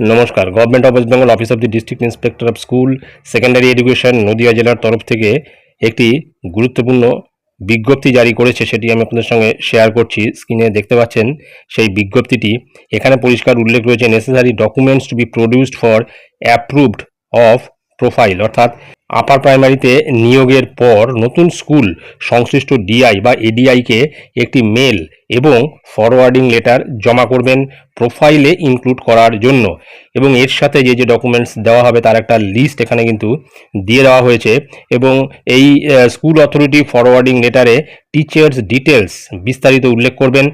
নমস্কার। Government of West Bengal office of the district inspector of school secondary education Nadia জেলার তরফ থেকে একটি গুরুত্বপূর্ণ বিজ্ঞপ্তি জারি করেছে, সেটি আমি আপনাদের সঙ্গে শেয়ার করছি। স্ক্রিনে দেখতে পাচ্ছেন, সেই বিজ্ঞপ্তিটি। এখানে পরিষ্কার উল্লেখ রয়েছে necessary documents to be produced for approved of profile অর্থাৎ আপার প্রাইমারিতে নিয়োগের পর নতুন স্কুল, সংশ্লিষ্ট ডিআই বা এডিআইকে একটি মেল এবং ফরওয়ার্ডিং লেটার জমা করবেন প্রোফাইলে ইনক্লুড করার জন্য। এবং এর সাথে যে যে ডকুমেন্টস দেওয়া হবে তার একটা লিস্ট এখানে কিন্তু দিয়ে দেওয়া হয়েছে। এবং এই স্কুল অথরিটি ফরওয়ার্ডিং লেটারে টিচার্স ডিটেলস বিস্তারিত উল্লেখ করবেন।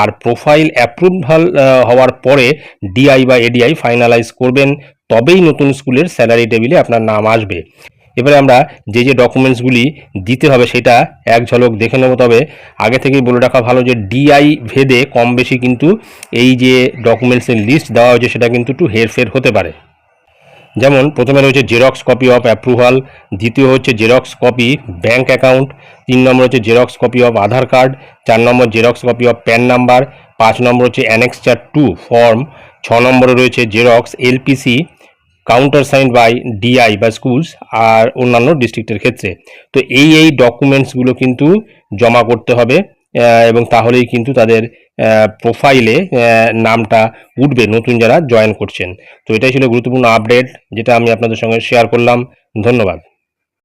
আর প্রোফাইল অ্যাপ্রুভাল হওয়ার পরে ডিআই বা এডিআই ফাইনালাইজ করবেন। তবেই নতুন স্কুলের স্যালারি টেবিলে আপনার নাম আসবে। এবারে আমরা যে যে ডকুমেন্টসগুলি দিতে হবে সেটা এক ঝলক দেখে নেব। তবে আগে থেকেই বলে রাখা ভালো যে ডিআই ভেদে কম বেশি কিন্তু এই যে ডকুমেন্টসের লিস্ট দেওয়া হয়েছে সেটা কিন্তু একটু হেরফের হতে পারে। যেমন প্রথমে রয়েছে জেরক্স কপি অফ অ্যাপ্রুভাল দ্বিতীয় হচ্ছে জেরক্স কপি ব্যাঙ্ক অ্যাকাউন্ট তিন নম্বর হচ্ছে xerox copy of Aadhaar card, চার নম্বর xerox copy of PAN number পাঁচ নম্বর হচ্ছে অ্যানেক্সচার টু ফর্ম ছ নম্বরে রয়েছে xerox LPC counter sign by DI বা স্কুলস আর অন্যান্য ডিস্ট্রিক্টের ক্ষেত্রে। তো এই এই ডকুমেন্টসগুলো কিন্তু জমা করতে হবে এবং তাহলেই কিন্তু তাদের প্রোফাইলে নামটা উঠবে নতুন যারা জয়েন করছেন। তো এটাই ছিল গুরুত্বপূর্ণ আপডেট যেটা আমি আপনাদের সঙ্গে শেয়ার করলাম। ধন্যবাদ।